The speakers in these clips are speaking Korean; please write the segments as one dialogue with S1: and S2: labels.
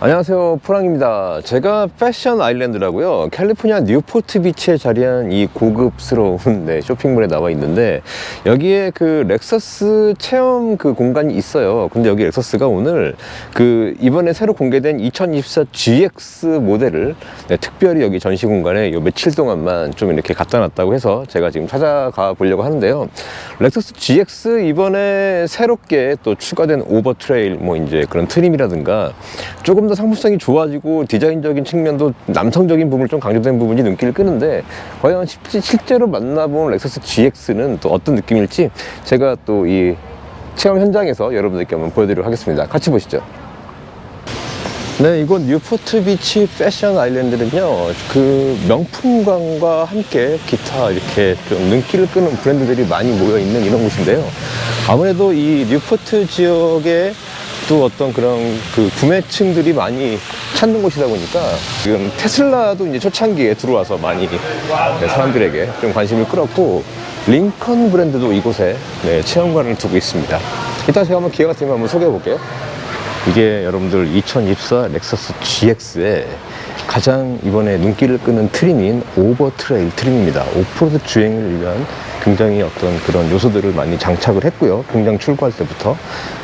S1: 안녕하세요. 포랑입니다. 제가 패션 아일랜드라고요. 캘리포니아 뉴포트 비치에 자리한 이 고급스러운 네, 쇼핑몰에 나와 있는데 여기에 그 렉서스 체험 그 공간이 있어요. 근데 여기 렉서스가 오늘 그 이번에 새로 공개된 2024 GX 모델을 네, 특별히 여기 전시 공간에 요 며칠 동안만 좀 이렇게 갖다 놨다고 해서 제가 지금 찾아가 보려고 하는데요. 렉서스 GX 이번에 새롭게 또 추가된 오버 트레일 뭐 이제 그런 트림이라든가 조금 더 상품성이 좋아지고 디자인적인 측면도 남성적인 부분을 좀 강조된 부분이 눈길을 끄는데 과연 실- 실제로 만나본 렉서스 GX는 또 어떤 느낌일지 제가 또 이 체험 현장에서 여러분들께 한번 보여드리도록 하겠습니다. 같이 보시죠. 네, 이곳 뉴포트 비치 패션 아일랜드는요, 그 명품관과 함께 기타 이렇게 좀 눈길을 끄는 브랜드들이 많이 모여 있는 이런 곳인데요. 아무래도 이 뉴포트 지역에 또 어떤 그런 그 구매층들이 많이 찾는 곳이다 보니까 지금 테슬라도 이제 초창기에 들어와서 많이 네, 사람들에게 좀 관심을 끌었고 링컨 브랜드도 이곳에 네, 체험관을 두고 있습니다. 이따 제가 한번 기회가 되면 한번 소개해 볼게요. 이게 여러분들 2024 렉서스 GX의 가장 이번에 눈길을 끄는 트림인 오버 트레일 트림입니다. 오프로드 주행을 위한 굉장히 어떤 그런 요소들을 많이 장착을 했고요. 공장 출고할 때부터.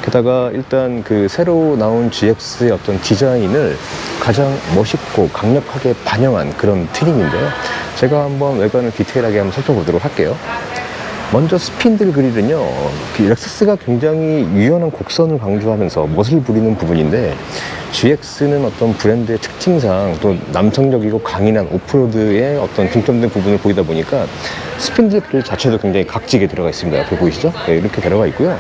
S1: 게다가 일단 그 새로 나온 GX의 어떤 디자인을 가장 멋있고 강력하게 반영한 그런 트림인데요. 제가 한번 외관을 디테일하게 한번 살펴보도록 할게요. 먼저 스핀들 그릴은요, 그 렉서스가 굉장히 유연한 곡선을 강조하면서 멋을 부리는 부분인데, GX는 어떤 브랜드의 특징상 또 남성적이고 강인한 오프로드의 어떤 중점된 부분을 보이다 보니까 스핀들 그릴 자체도 굉장히 각지게 들어가 있습니다. 옆에 보이시죠? 네, 이렇게 들어가 있고요.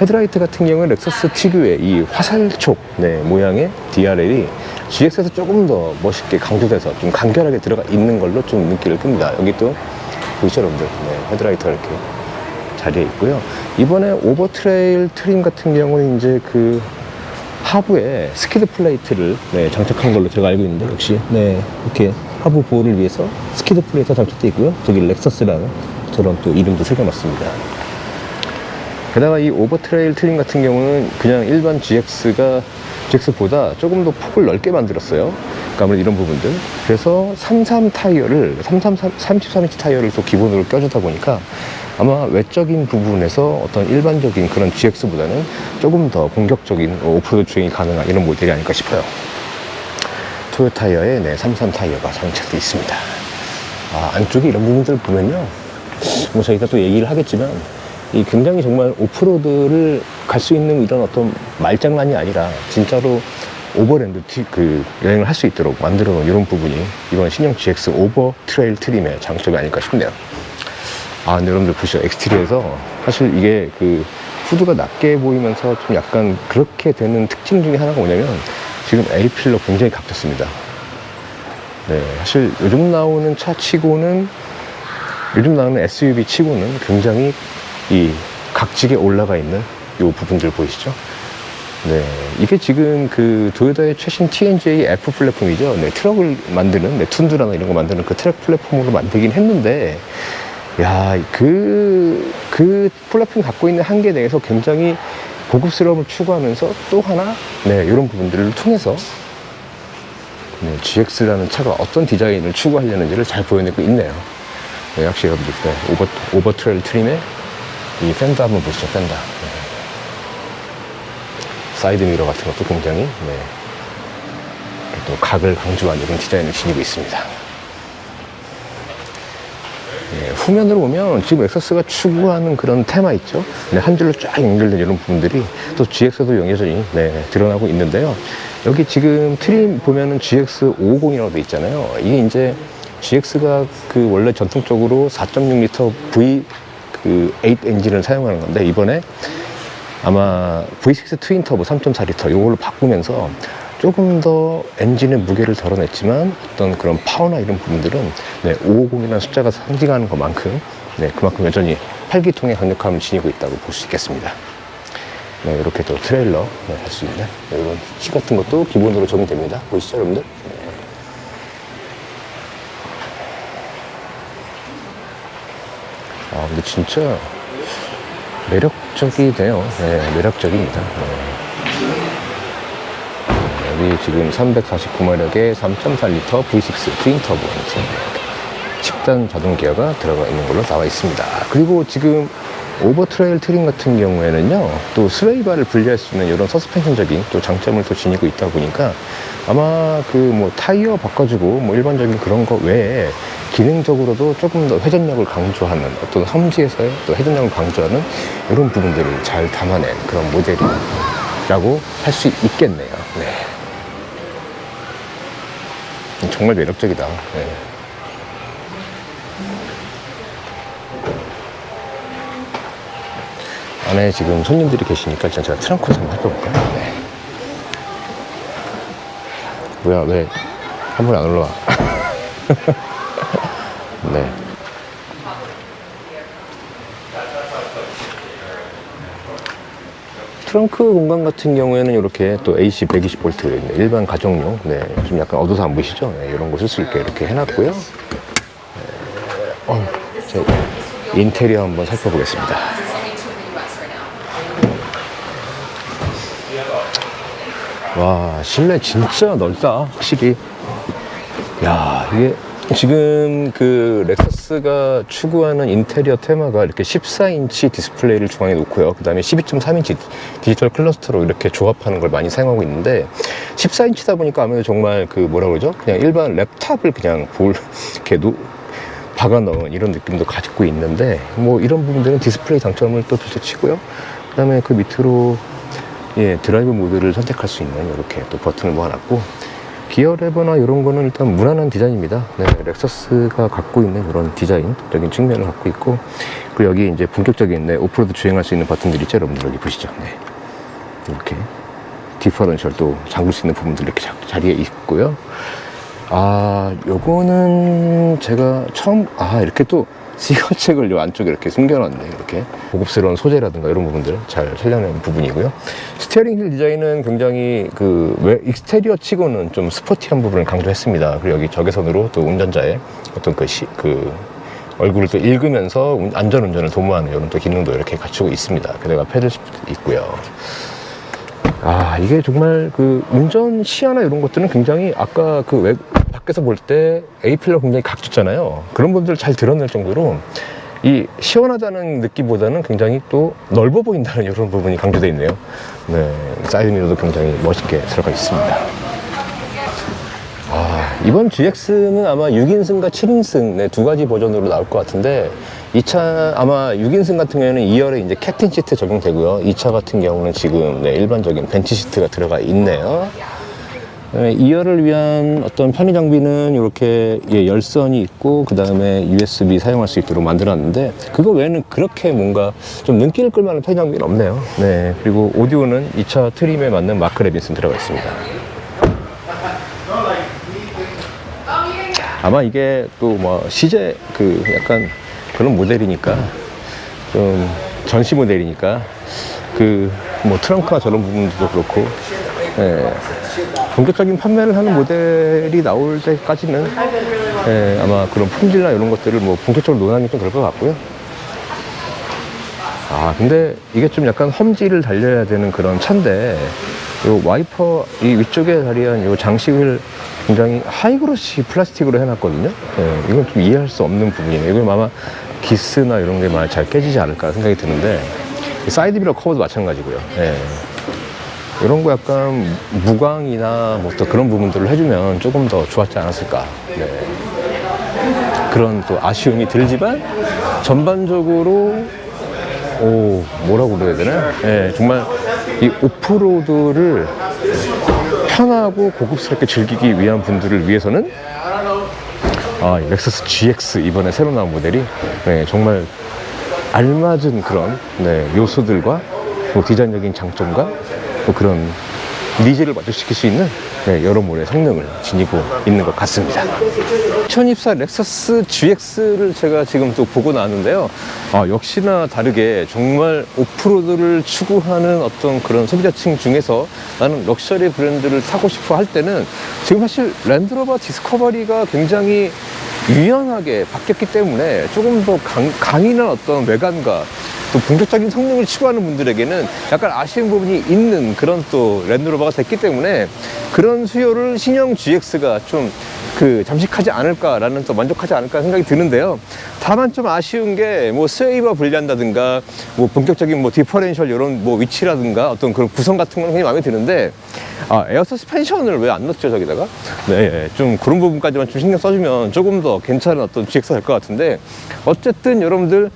S1: 헤드라이트 같은 경우는 렉서스 특유의 이 화살촉 네, 모양의 DRL이 GX에서 조금 더 멋있게 강조돼서 좀 간결하게 들어가 있는 걸로 좀 눈길을 끕니다. 여기 또 보이시죠, 여러분들? 네, 헤드라이트가 이렇게 자리에 있고요. 이번에 오버 트레일 트림 같은 경우는 이제 그 하부에 스키드 플레이트를 네, 장착한 걸로 제가 알고 있는데 역시 네, 이렇게 하부 보호를 위해서 스키드 플레이트가 장착되어 있고요. 저기 렉서스라는 저런 또 이름도 새겨놨습니다. 게다가 이 오버 트레일 트림 같은 경우는 그냥 일반 GX가 GX보다 조금 더 폭을 넓게 만들었어요. 그러니까 아무래도 이런 부분들. 그래서 33 타이어를 33 33인치 타이어를 또 기본으로 껴주다 보니까 아마 외적인 부분에서 어떤 일반적인 그런 GX보다는 조금 더 공격적인 오프로드 주행이 가능한 이런 모델이 아닐까 싶어요. 토요타이어에 네, 33 타이어가 장착되어 있습니다. 아, 안쪽에 이런 부분들 보면요. 뭐 저희가 또 얘기를 하겠지만 이 굉장히 정말 오프로드를 갈 수 있는 이런 어떤 말장난이 아니라 진짜로 오버랜드 티- 그 여행을 할 수 있도록 만들어 놓은 이런 부분이 이번 신형 GX 오버 트레일 트림의 장점이 아닐까 싶네요. 아, 근데 여러분들 보시죠. 엑스티리에서 사실 이게 그 후드가 낮게 보이면서 좀 약간 그렇게 되는 특징 중에 하나가 뭐냐면 지금 A필러 굉장히 각졌습니다. 네, 사실 요즘 나오는 차 치고는 요즘 나오는 SUV 치고는 굉장히 이 각지게 올라가 있는 이 부분들 보이시죠? 네, 이게 지금 그 도요타의 최신 TNGA F 플랫폼이죠. 네, 트럭을 만드는, 네, 툰드라나 이런 거 만드는 그 트럭 플랫폼으로 만들긴 했는데, 야, 그, 그 플랫폼이 갖고 있는 한계 내에서 굉장히 고급스러움을 추구하면서 또 하나, 네, 이런 부분들을 통해서 네, GX라는 차가 어떤 디자인을 추구하려는지를 잘 보여내고 있네요. 네, 역시 여러분들, 네, 오버, 오버 트레일 트림의 이 펜더 한번 보시죠, 펜더. 네. 사이드 미러 같은 것도 굉장히, 네, 또 각을 강조한 이런 디자인을 지니고 있습니다. 네, 후면으로 보면 지금 엑서스가 추구하는 그런 테마 있죠. 네, 한 줄로 쫙 연결된 이런 부분들이 또 GX도 여전히 네, 드러나고 있는데요. 여기 지금 트림 보면은 GX550이라고 돼 있잖아요. 이게 이제 GX가 그 원래 전통적으로 4.6L V 그 8 엔진을 사용하는 건데 이번에 아마 V6 트윈 터보 3.4L 이걸로 바꾸면서 조금 더 엔진의 무게를 덜어냈지만 어떤 그런 파워나 이런 부분들은 네, 550이라는 숫자가 상징하는 것만큼 네, 그만큼 여전히 활기통의 강력함을 지니고 있다고 볼 수 있겠습니다. 네, 이렇게 또 트레일러 네, 할수 있는 네, 이런 키 같은 것도 기본으로 적용됩니다. 보이시죠, 여러분들? 아, 근데 진짜 매력적이네요. 네, 매력적입니다. 네. 여기 지금 349마력의 3.4L V6 트윈 터보 엔진 10단 자동 기어가 들어가 있는 걸로 나와 있습니다. 그리고 지금 오버트레일 트림 같은 경우에는요, 또 스웨이바를 분리할 수 있는 이런 서스펜션적인 또 장점을 또 지니고 있다 보니까 아마 그 뭐 타이어 바꿔주고 뭐 일반적인 그런 거 외에 기능적으로도 조금 더 회전력을 강조하는 어떤 험지에서의 또 회전력을 강조하는 이런 부분들을 잘 담아낸 그런 모델이라고 할 수 있겠네요. 네. 정말 매력적이다. 네. 안에 지금 손님들이 계시니까 일단 제가 트렁크 좀 살펴볼까요? 네. 뭐야, 왜 한 번에 안 올라와? 네. 트렁크 공간 같은 경우에는 이렇게 또 AC 120V 일반 가정용, 네, 좀 약간 어두워서 안 보이시죠? 네, 이런 거 쓸 수 있게 이렇게 해놨고요. 네, 어, 제 인테리어 한번 살펴보겠습니다. 와 실내 진짜 넓다 확실히 야 이게 지금 그 렉서스가 추구하는 인테리어 테마가 이렇게 14인치 디스플레이를 중앙에 놓고요. 그 다음에 12.3인치 디지털 클러스터로 이렇게 조합하는 걸 많이 사용하고 있는데 14인치다 보니까 아무래도 정말 그 뭐라 그러죠? 그냥 일반 랩탑을 그냥 볼 이렇게 놓 박아 넣은 이런 느낌도 가지고 있는데 뭐 이런 부분들은 디스플레이 장점을 또 둘째치고요. 그 다음에 그 밑으로 예, 드라이브 모드를 선택할 수 있는 이렇게 또 버튼을 모아놨고 기어 레버나 이런 거는 일단 무난한 디자인입니다. 네, 렉서스가 갖고 있는 이런 디자인적인 측면을 갖고 있고 그리고 여기 이제 본격적인 네, 오프로드 주행할 수 있는 버튼들이 있죠, 여러분들 여기 보시죠. 네. 이렇게 디퍼런셜 또 잠글 수 있는 부분들 이렇게 자, 자리에 있고요. 아, 요거는 제가 처음 아 이렇게 또 시거책을 요 안쪽에 이렇게 숨겨놨네 이렇게. 고급스러운 소재라든가 이런 부분들 잘 살려낸 부분이고요. 스티어링 휠 디자인은 굉장히 그 외, 익스테리어 치고는 좀 스포티한 부분을 강조했습니다. 그리고 여기 적외선으로 또 운전자의 어떤 그, 시, 그 얼굴을 또 읽으면서 운- 안전운전을 도모하는 이런 또 기능도 이렇게 갖추고 있습니다. 게다가 패들 시프트도 있고요 아 이게 정말 그 운전 시야나 이런 것들은 굉장히 아까 그 외, 밖에서 볼 때 A필러 굉장히 각졌잖아요. 그런 부분들을 잘 드러낼 정도로 이 시원하다는 느낌보다는 굉장히 또 넓어 보인다는 이런 부분이 강조되어 있네요. 네 사이드미러도 굉장히 멋있게 들어가 있습니다. 아, 이번 GX는 아마 6인승과 7인승 네, 두 가지 버전으로 나올 것 같은데 이 차 아마 6인승 같은 경우에는 2열에 이제 캡틴 시트 적용되고요. 이 차 같은 경우는 지금 네, 일반적인 벤치 시트가 들어가 있네요. 네, 2열을 위한 어떤 편의 장비는 이렇게 예, 열선이 있고 그 다음에 USB 사용할 수 있도록 만들었는데 그거 외에는 그렇게 뭔가 좀 눈길을 끌만한 편의 장비는 없네요. 네 그리고 오디오는 이 차 트림에 맞는 마크 레빈슨 들어가 있습니다. 아마 이게 또 뭐 시제 그 약간 그런 모델이니까 좀 전시 모델이니까 그 뭐 트렁크나 저런 부분도 그렇고 예, 본격적인 판매를 하는 모델이 나올 때까지는 예, 아마 그런 품질이나 이런 것들을 뭐 본격적으로 논하는 좀 그럴 것 같고요. 아 근데 이게 좀 약간 험지를 달려야 되는 그런 차인데 요 와이퍼 이 위쪽에 자리한 요 장식을 굉장히 하이그로시 플라스틱으로 해놨거든요. 예, 이건 좀 이해할 수 없는 부분이에요. 이건 아마 기스나 이런 게 많이 잘 깨지지 않을까 생각이 드는데 이 사이드 미러 커버도 마찬가지고요. 예. 이런 거 약간 무광이나 뭐 또 그런 부분들을 해주면 조금 더 좋았지 않았을까. 네. 그런 또 아쉬움이 들지만 전반적으로 오 뭐라고 그래야 되나? 예, 정말 이 오프로드를 편하고 고급스럽게 즐기기 위한 분들을 위해서는 아, 이 렉서스 GX 이번에 새로 나온 모델이 네, 정말 알맞은 그런 네, 요소들과 또 디자인적인 장점과 또 그런 니즈를 만족시킬 수 있는 네, 여러모의 성능을 지니고 있는 것 같습니다. 2024 렉서스 GX를 제가 지금 또 보고 나왔는데요. 아, 역시나 다르게 정말 오프로드를 추구하는 어떤 그런 소비자층 중에서 나는 럭셔리 브랜드를 타고 싶어 할 때는 지금 사실 랜드로버 디스커버리가 굉장히 유연하게 바뀌었기 때문에 조금 더 강, 강인한 어떤 외관과 또 본격적인 성능을 추구하는 분들에게는 약간 아쉬운 부분이 있는 그런 또 랜드로버가 됐기 때문에 그런 수요를 신형 GX가 좀 그 잠식하지 않을까라는 또 만족하지 않을까 생각이 드는데요. 다만 좀 아쉬운 게 뭐 스웨이버 분리한다든가 뭐 본격적인 뭐 디퍼렌셜 이런 뭐 위치라든가 어떤 그런 구성 같은 건 굉장히 마음에 드는데 아 에어 서스펜션을 왜 안 넣었죠 저기다가 네, 좀 그런 부분까지만 좀 신경 써주면 조금 더 괜찮은 어떤 GX가 될 것 같은데 어쨌든 여러분들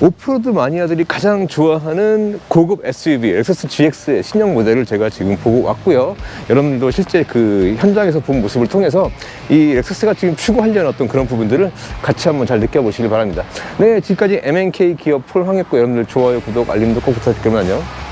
S1: 오프로드 마니아들이 가장 좋아하는 고급 SUV 렉서스 GX의 신형 모델을 제가 지금 보고 왔고요. 여러분들도 실제 그 현장에서 본 모습을 통해서 이 렉서스가 지금 추구하려는 어떤 그런 부분들을 같이 한번 잘 느껴보시길 바랍니다. 네, 지금까지 MNK 기업 폴 황했고 여러분들 좋아요, 구독, 알림도 꼭 부탁드리면 안녕.